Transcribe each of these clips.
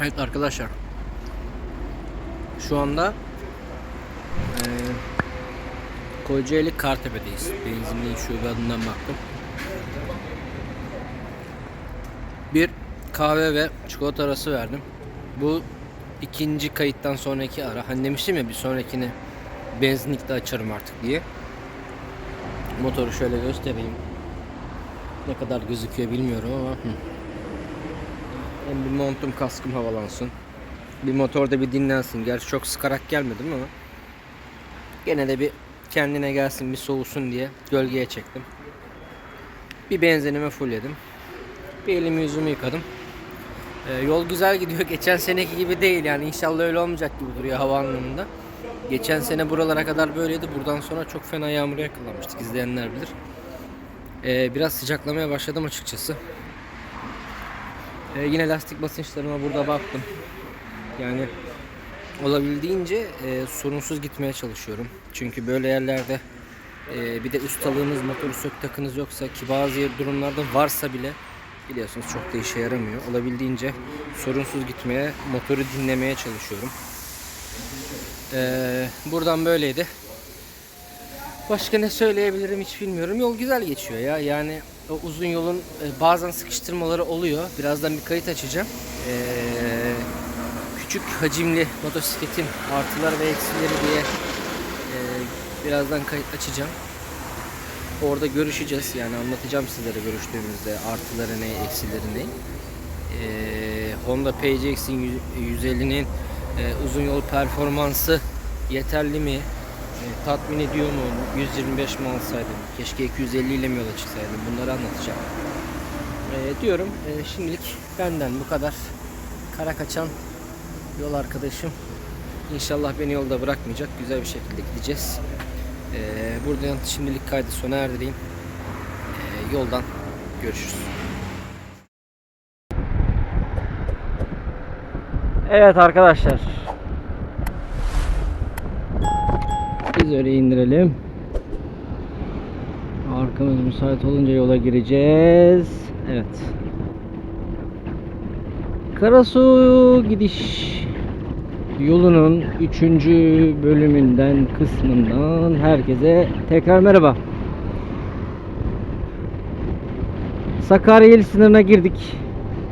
Evet arkadaşlar. Şu anda eee Kocaeli Kartepe'deyiz. Benzinliğin şube adından baktım. Bir kahve ve çikolata arası verdim. Bu ikinci kayıttan sonraki ara. Hani demiştim ya bir sonrakini benzinlikte açarım artık diye. Motoru şöyle göstereyim. Ne kadar gözüküyor bilmiyorum ama. hı. Hem bir montum kaskım havalansın. Bir motorda bir dinlensin. Gerçi çok sıkarak gelmedim ama. Gene de bir kendine gelsin bir soğusun diye gölgeye çektim. Bir benzinimi fullledim. Bir elimi yüzümü yıkadım. Ee, yol güzel gidiyor. Geçen seneki gibi değil yani inşallah öyle olmayacak gibi duruyor hava anlamında. Geçen sene buralara kadar böyleydi. Buradan sonra çok fena yağmura yakalanmıştık. İzleyenler bilir. Ee, biraz sıcaklamaya başladım açıkçası. Ee, yine lastik basınçlarıma burada baktım. Yani olabildiğince e, sorunsuz gitmeye çalışıyorum. Çünkü böyle yerlerde e, bir de ustalığınız motoru sök takınız yoksa ki bazı durumlarda varsa bile biliyorsunuz çok da işe yaramıyor. Olabildiğince sorunsuz gitmeye, motoru dinlemeye çalışıyorum. Ee, buradan böyleydi. Başka ne söyleyebilirim hiç bilmiyorum. Yol güzel geçiyor ya. Yani o uzun yolun e, bazen sıkıştırmaları oluyor. Birazdan bir kayıt açacağım. Ee, küçük hacimli motosikletin artıları ve eksileri diye e, birazdan kayıt açacağım. Orada görüşeceğiz. Yani anlatacağım sizlere görüştüğümüzde artıları ne, eksileri ne. Ee, Honda PCX'in 150'nin e, uzun yol performansı yeterli mi? E, tatmin ediyor mu? 125 mi alsaydım? Keşke 250 ile mi yola çıksaydım? Bunları anlatacağım. E, diyorum e, şimdilik benden bu kadar. Kara kaçan yol arkadaşım. İnşallah beni yolda bırakmayacak. Güzel bir şekilde gideceğiz. E, buradan şimdilik kaydı sona erdireyim. E, yoldan görüşürüz. Evet arkadaşlar. Biz öyle indirelim. Arkamız müsait olunca yola gireceğiz. Evet. Karasu gidiş yolunun 3. bölümünden kısmından herkese tekrar merhaba. Sakarya il sınırına girdik.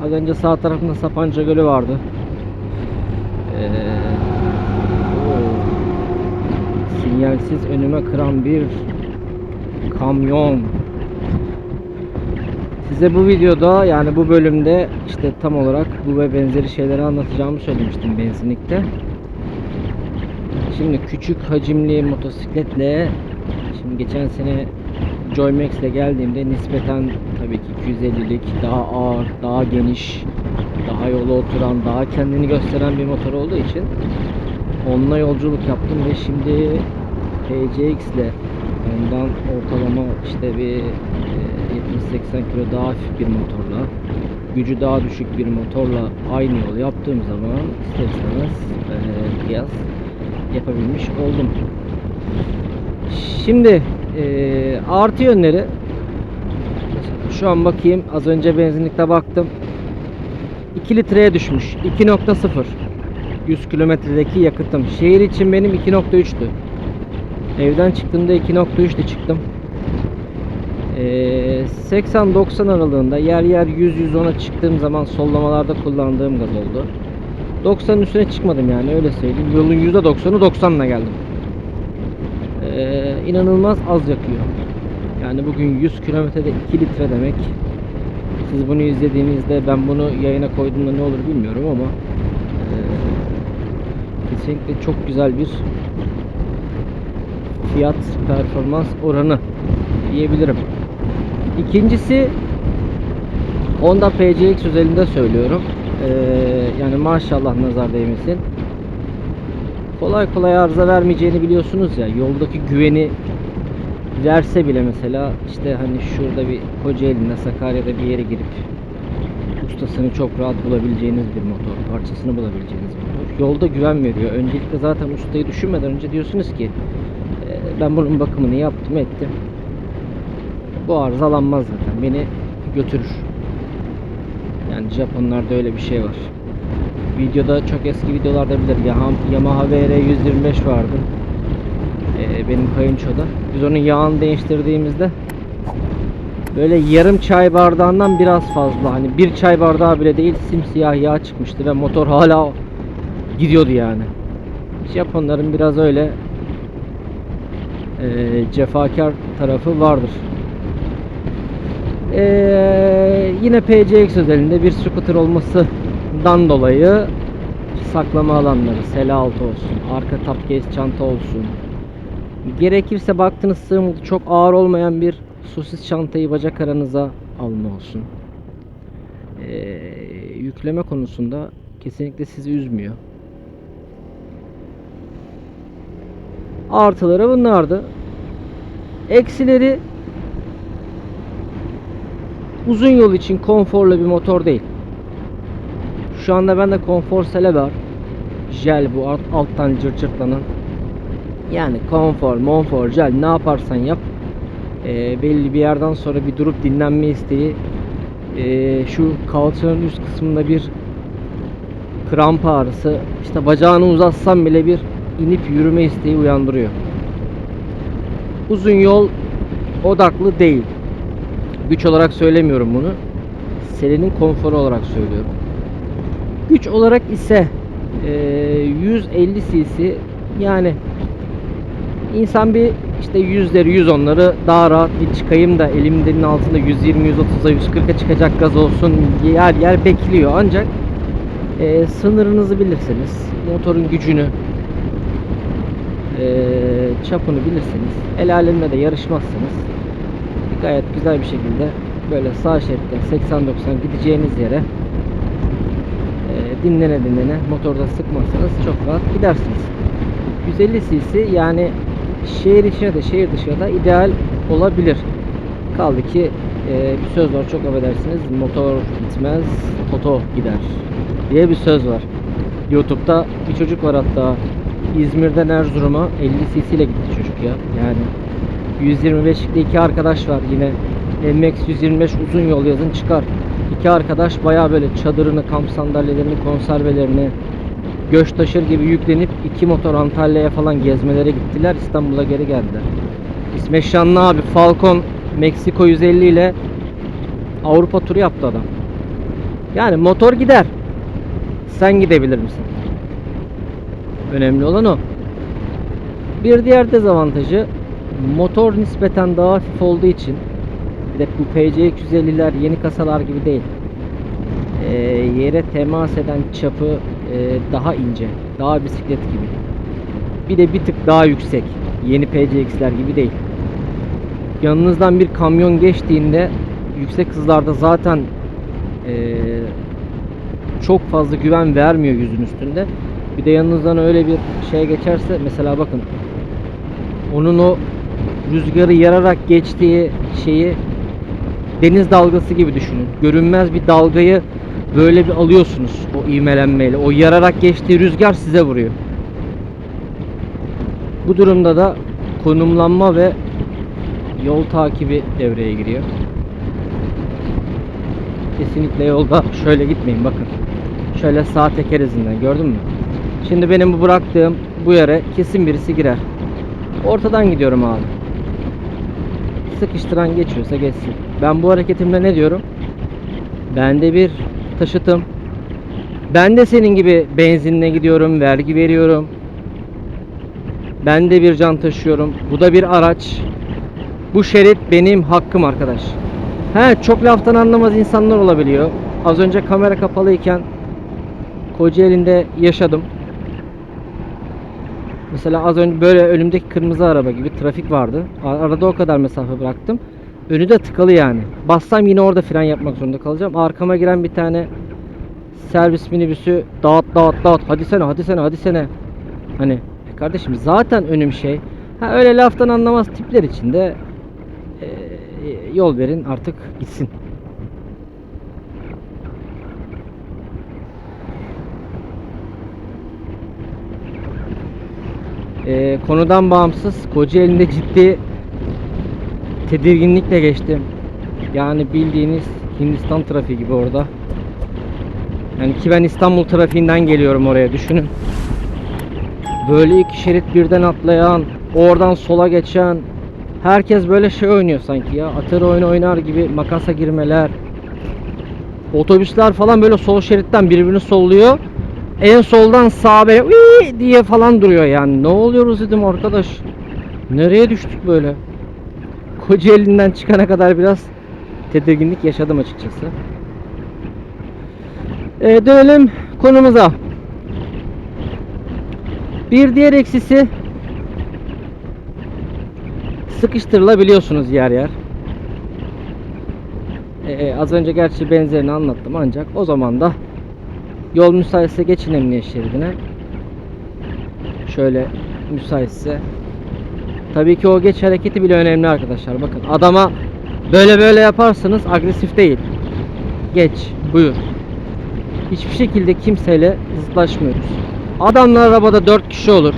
Az önce sağ tarafında Sapanca Gölü vardı. Ee, sinyalsiz önüme kıran bir kamyon. Size bu videoda yani bu bölümde işte tam olarak bu ve benzeri şeyleri anlatacağımı söylemiştim benzinlikte. Şimdi küçük hacimli motosikletle şimdi geçen sene Joymax ile geldiğimde nispeten tabii ki 250'lik daha ağır, daha geniş, daha yola oturan, daha kendini gösteren bir motor olduğu için onunla yolculuk yaptım ve şimdi PCX ile ondan ortalama işte bir e, 70-80 kilo daha hafif bir motorla gücü daha düşük bir motorla aynı yol yaptığım zaman ister istemez e, kıyas yapabilmiş oldum. Şimdi e, artı yönleri. Şu an bakayım. Az önce benzinlikte baktım. 2 litreye düşmüş. 2.0 100 kilometredeki yakıtım. Şehir için benim 2.3'tü evden çıktığımda 2.3'te çıktım. Ee, 80-90 aralığında yer yer 100-110'a çıktığım zaman sollamalarda kullandığım gaz oldu. 90'ın üstüne çıkmadım yani öyle söyleyeyim. Yolun %90'ı 90'la geldim. Ee, inanılmaz az yakıyor. Yani bugün 100 kilometrede 2 litre demek. Siz bunu izlediğinizde ben bunu yayına koyduğumda ne olur bilmiyorum ama eee, kesinlikle çok güzel bir fiyat performans oranı diyebilirim. İkincisi Honda PCX özelinde söylüyorum. Eee, yani maşallah nazar değmesin. Kolay kolay arıza vermeyeceğini biliyorsunuz ya. Yoldaki güveni verse bile mesela işte hani şurada bir Kocaeli'nde Sakarya'da bir yere girip ustasını çok rahat bulabileceğiniz bir motor, parçasını bulabileceğiniz bir motor. Yolda güven veriyor. Öncelikle zaten ustayı düşünmeden önce diyorsunuz ki "E, ben bunun bakımını yaptım ettim. Bu arızalanmaz zaten. Beni götürür. Yani Japonlarda öyle bir şey var. videoda çok eski videolarda bilir. Yamaha- Yamaha VR 125 vardı. Ee, benim kayınçoda. Biz onun yağını değiştirdiğimizde böyle yarım çay bardağından biraz fazla hani bir çay bardağı bile değil simsiyah yağ çıkmıştı ve motor hala gidiyordu yani. Japonların biraz öyle eee, cefakar tarafı vardır. Eee, yine PCX özelinde bir scooter olmasından dolayı saklama alanları, sele altı olsun, arka tapcase çanta olsun. Gerekirse baktınız sığmadı çok ağır olmayan bir sosis çantayı bacak aranıza alma olsun. Eee, yükleme konusunda kesinlikle sizi üzmüyor. Artıları bunlardı. Eksileri uzun yol için konforlu bir motor değil. Şu anda bende konfor sele var. Jel bu alt, alttan cırt cırtlanan. Yani konfor, monfor, jel ne yaparsan yap. Ee, belli bir yerden sonra bir durup dinlenme isteği. ee, şu kalçanın üst kısmında bir kramp ağrısı. işte bacağını uzatsan bile bir inip yürüme isteği uyandırıyor. Uzun yol odaklı değil. Güç olarak söylemiyorum bunu. Serinin konforu olarak söylüyorum. Güç olarak ise eee, 150 cc yani insan bir işte yüzleri 110'ları daha rahat bir çıkayım da elimdenin altında 120 130'a 140'a çıkacak gaz olsun yer yer bekliyor ancak eee, sınırınızı bilirseniz motorun gücünü çapını bilirseniz el alemle de yarışmazsanız gayet güzel bir şekilde böyle sağ şeritte 80-90 gideceğiniz yere e, dinlene dinlene motorda sıkmazsanız çok rahat gidersiniz. 150 cc yani şehir içine de şehir dışına da ideal olabilir. Kaldı ki e, bir söz var çok affedersiniz motor gitmez toto gider diye bir söz var. Youtube'da bir çocuk var hatta İzmir'den Erzurum'a 50 cc ile gitti çocuk ya. Yani 125'likte iki arkadaş var yine MX 125 uzun yol yazın çıkar. İki arkadaş baya böyle çadırını, kamp sandalyelerini, konservelerini göç taşır gibi yüklenip iki motor Antalya'ya falan gezmelere gittiler. İstanbul'a geri geldiler. İsmet Şanlı abi Falcon Meksiko 150 ile Avrupa turu yaptı adam. Yani motor gider. Sen gidebilir misin? Önemli olan o. Bir diğer dezavantajı motor nispeten daha hafif olduğu için bir de bu PCX 150'ler yeni kasalar gibi değil. Ee, yere temas eden çapı e, daha ince, daha bisiklet gibi. Bir de bir tık daha yüksek. Yeni PCX'ler gibi değil. Yanınızdan bir kamyon geçtiğinde yüksek hızlarda zaten e, çok fazla güven vermiyor yüzün üstünde. Bir de yanınızdan öyle bir şey geçerse mesela bakın onun o rüzgarı yararak geçtiği şeyi deniz dalgası gibi düşünün. Görünmez bir dalgayı böyle bir alıyorsunuz o ivmelenmeyle. O yararak geçtiği rüzgar size vuruyor. Bu durumda da konumlanma ve yol takibi devreye giriyor. Kesinlikle yolda şöyle gitmeyin bakın. Şöyle sağ teker izinden gördün mü? Şimdi benim bu bıraktığım bu yere kesin birisi girer. Ortadan gidiyorum abi. Sıkıştıran geçiyorsa geçsin. Ben bu hareketimle ne diyorum? Ben de bir taşıtım. Ben de senin gibi benzinle gidiyorum, vergi veriyorum. Ben de bir can taşıyorum. Bu da bir araç. Bu şerit benim hakkım arkadaş. He çok laftan anlamaz insanlar olabiliyor. Az önce kamera kapalıyken Kocaeli'nde yaşadım. Mesela az önce böyle önümdeki kırmızı araba gibi trafik vardı. Arada o kadar mesafe bıraktım. Önü de tıkalı yani. Bassam yine orada fren yapmak zorunda kalacağım. Arkama giren bir tane servis minibüsü dağıt dağıt dağıt hadi sene hadi sene hadi sene. Hani e kardeşim zaten önüm şey. Ha öyle laftan anlamaz tipler için de e, yol verin artık gitsin. Ee, konudan bağımsız Kocaeli'nde ciddi tedirginlikle geçtim. Yani bildiğiniz Hindistan trafiği gibi orada. Yani ki ben İstanbul trafiğinden geliyorum oraya düşünün. Böyle iki şerit birden atlayan, oradan sola geçen, herkes böyle şey oynuyor sanki ya. Atari oyunu oynar gibi makasa girmeler. Otobüsler falan böyle sol şeritten birbirini solluyor. En soldan sağa böyle diye falan duruyor yani. Ne oluyoruz dedim arkadaş. Nereye düştük böyle? Kocaeli'nden çıkana kadar biraz tedirginlik yaşadım açıkçası. E, dönelim konumuza. Bir diğer eksisi sıkıştırılabiliyorsunuz yer yer. E, az önce gerçi benzerini anlattım ancak o zaman da yol müsaitse geçin emniyet şeridine. Şöyle müsaitse. Tabii ki o geç hareketi bile önemli arkadaşlar. Bakın adama böyle böyle yaparsanız agresif değil. Geç, buyur. Hiçbir şekilde kimseyle zıtlaşmıyoruz. Adamlar arabada 4 kişi olur.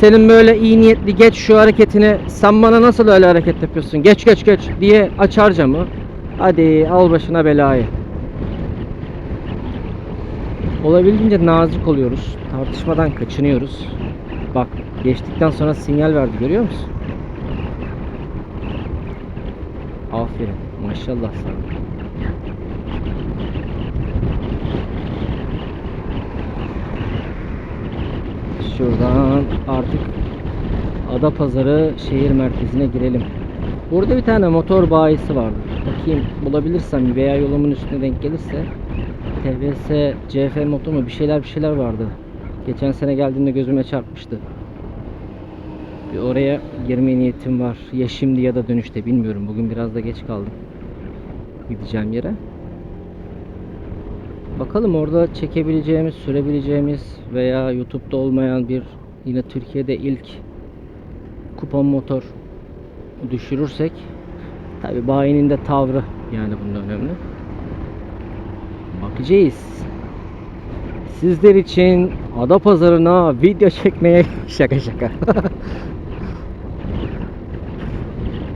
Senin böyle iyi niyetli geç şu hareketini sen bana nasıl öyle hareket yapıyorsun geç geç geç diye açar camı. Hadi al başına belayı. Olabildiğince nazik oluyoruz. Tartışmadan kaçınıyoruz. Bak geçtikten sonra sinyal verdi görüyor musun? Aferin. Maşallah sana. Şuradan artık Adapazarı şehir merkezine girelim. Burada bir tane motor bayisi vardı. Bakayım bulabilirsem veya yolumun üstüne denk gelirse TVS, CF motor mu bir şeyler bir şeyler vardı. Geçen sene geldiğimde gözüme çarpmıştı. Bir oraya girme niyetim var. Ya şimdi ya da dönüşte bilmiyorum. Bugün biraz da geç kaldım. Gideceğim yere. Bakalım orada çekebileceğimiz, sürebileceğimiz veya YouTube'da olmayan bir yine Türkiye'de ilk kupon motor düşürürsek tabi bayinin de tavrı yani bunun önemli. Bakacağız. Sizler için Adapazarı'na video çekmeye şaka şaka.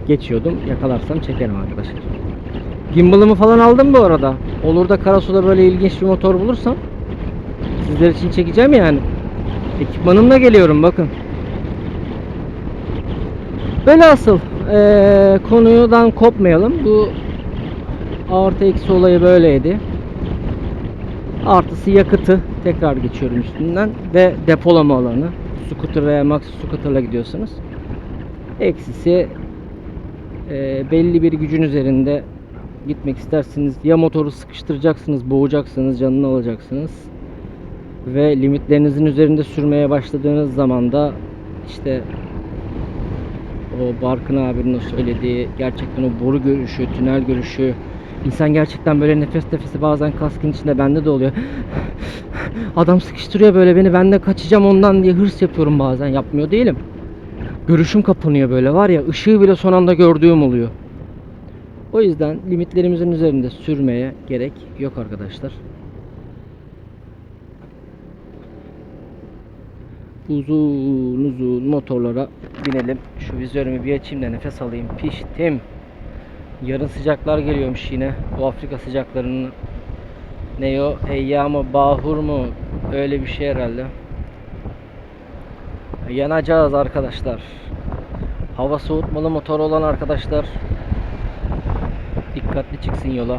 Geçiyordum. Yakalarsam çekerim arkadaşlar. Gimbal'ımı falan aldım bu arada. Olur da Karasu'da böyle ilginç bir motor bulursam sizler için çekeceğim yani. Ekipmanımla geliyorum bakın. Velhasıl eee konudan kopmayalım. Bu artı eksi olayı böyleydi. Artısı yakıtı. Tekrar geçiyorum üstünden. Ve depolama alanı. Scooter veya Max Scooter'la gidiyorsunuz. Eksisi eee, belli bir gücün üzerinde gitmek istersiniz. Ya motoru sıkıştıracaksınız, boğacaksınız, canını alacaksınız. Ve limitlerinizin üzerinde sürmeye başladığınız zaman da işte o Barkın abinin o söylediği gerçekten o boru görüşü, tünel görüşü insan gerçekten böyle nefes nefesi bazen kaskın içinde bende de oluyor. Adam sıkıştırıyor böyle beni ben de kaçacağım ondan diye hırs yapıyorum bazen yapmıyor değilim. Görüşüm kapanıyor böyle var ya ışığı bile son anda gördüğüm oluyor. O yüzden limitlerimizin üzerinde sürmeye gerek yok arkadaşlar. Uzun uzun motorlara binelim. Şu vizörümü bir açayım da nefes alayım. Piştim. Yarın sıcaklar geliyormuş yine. Bu Afrika sıcaklarının ne o? Eyya mı? Bahur mu? Öyle bir şey herhalde. Yanacağız arkadaşlar. Hava soğutmalı motor olan arkadaşlar dikkatli çıksın yola.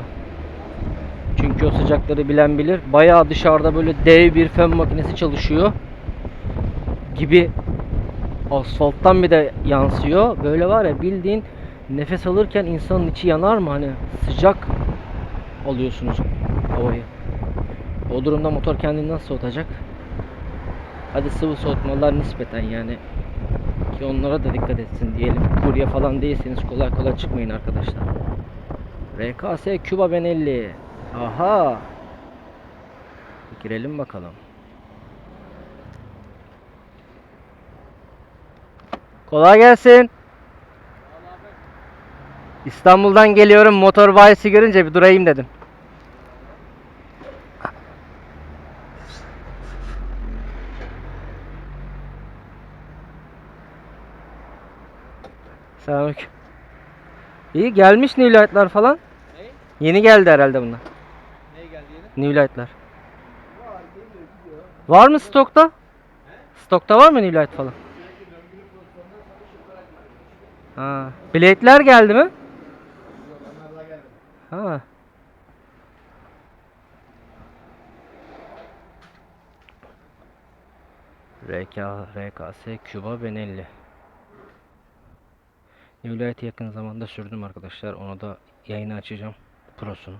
Çünkü o sıcakları bilen bilir. Bayağı dışarıda böyle dev bir fön makinesi çalışıyor gibi asfalttan bir de yansıyor. Böyle var ya bildiğin nefes alırken insanın içi yanar mı hani sıcak alıyorsunuz havayı. O durumda motor kendini nasıl soğutacak? Hadi sıvı soğutmalar nispeten yani ki onlara da dikkat etsin diyelim. Kurye falan değilseniz kolay kolay çıkmayın arkadaşlar. RKS Cuba Benelli. Aha. Girelim bakalım. Kolay gelsin. İstanbul'dan geliyorum. Motor bayisi görünce bir durayım dedim. Selamünaleyküm. İyi gelmiş New Light'lar falan. Ne? Yeni geldi herhalde bunlar. Neye geldi yeni? New Light'lar. Var mı stokta? Stokta var mı New Light falan? Ha. Blade'ler geldi mi? Ha. RK, RKS, Cuba, Benelli. New Light'ı yakın zamanda sürdüm arkadaşlar. Onu da yayını açacağım. Prosunu.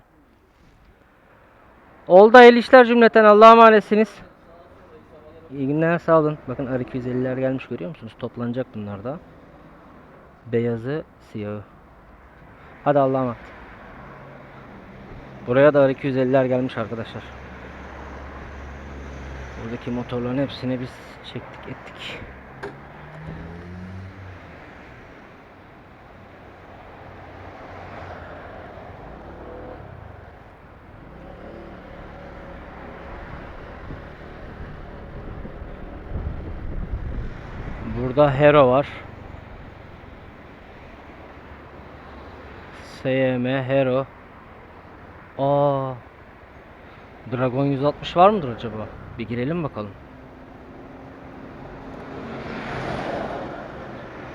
Oldu hayırlı işler cümleten. Allah'a emanetsiniz. İyi günler sağ olun. Bakın R250'ler gelmiş görüyor musunuz? Toplanacak bunlar da. Beyazı, siyahı. Hadi Allah'a emanet. Buraya da R250'ler gelmiş arkadaşlar. Buradaki motorların hepsini biz çektik ettik. Burada Hero var. SYM Hero. Aa. Dragon 160 var mıdır acaba? Bir girelim bakalım.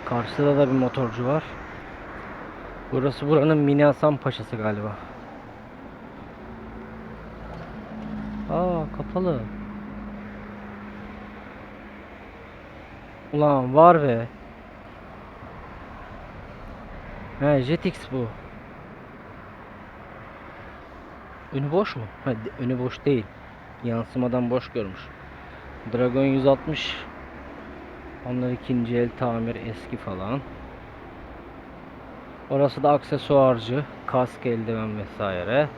Karşıda da bir motorcu var. Burası buranın Mini Hasan Paşası galiba. Aa kapalı. Ulan var be. He Jetix bu. Önü boş mu? Ha, önü boş değil. Yansımadan boş görmüş. Dragon 160 onlar ikinci el tamir eski falan. Orası da aksesuarcı, kask, eldiven vesaire.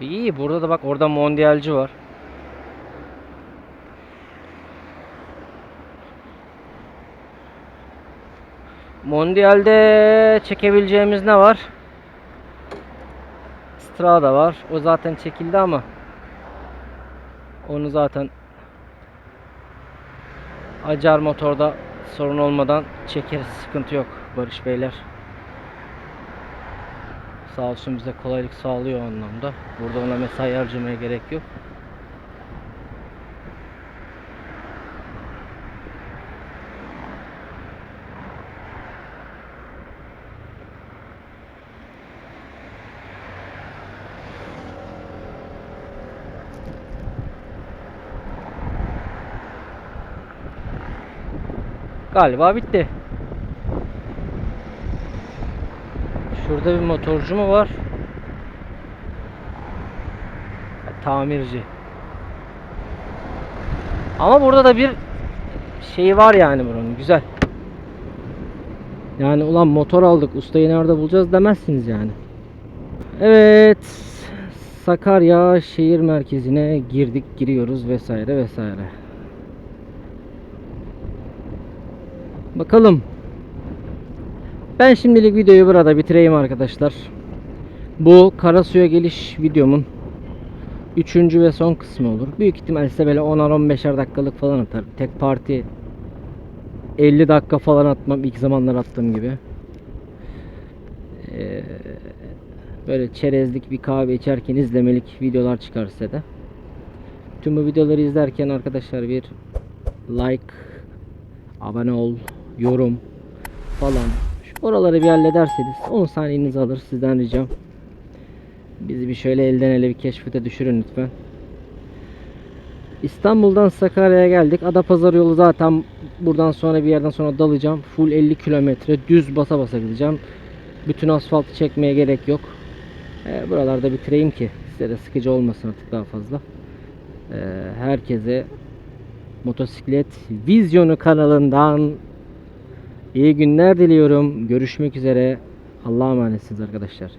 İyi burada da bak orada mondialci var. Mondial'de çekebileceğimiz ne var? Strada var. O zaten çekildi ama onu zaten Acar motorda sorun olmadan çekeriz. Sıkıntı yok Barış Beyler. Sağ olsun bize kolaylık sağlıyor anlamda. Burada ona mesai harcamaya gerek yok. Galiba bitti. Şurada bir motorcu mu var? Tamirci. Ama burada da bir şey var yani buranın güzel. Yani ulan motor aldık ustayı nerede bulacağız demezsiniz yani. Evet. Sakarya şehir merkezine girdik giriyoruz vesaire vesaire. Bakalım. Ben şimdilik videoyu burada bitireyim arkadaşlar. Bu Karasu'ya geliş videomun üçüncü ve son kısmı olur. Büyük ihtimal size böyle 10-15'er dakikalık falan atarım. Tek parti 50 dakika falan atmam ilk zamanlar attığım gibi. Ee, böyle çerezlik bir kahve içerken izlemelik videolar çıkar size de. Tüm bu videoları izlerken arkadaşlar bir like, abone ol, yorum falan. Şu oraları bir hallederseniz 10 saniyenizi alır sizden ricam. Bizi bir şöyle elden ele bir keşfete düşürün lütfen. İstanbul'dan Sakarya'ya geldik. Adapazarı yolu zaten buradan sonra bir yerden sonra dalacağım. Full 50 kilometre düz basa basa gideceğim. Bütün asfaltı çekmeye gerek yok. Ee, buralarda bitireyim ki size de sıkıcı olmasın artık daha fazla. Ee, herkese Motosiklet Vizyonu kanalından iyi günler diliyorum. Görüşmek üzere. Allah'a emanetsiniz arkadaşlar.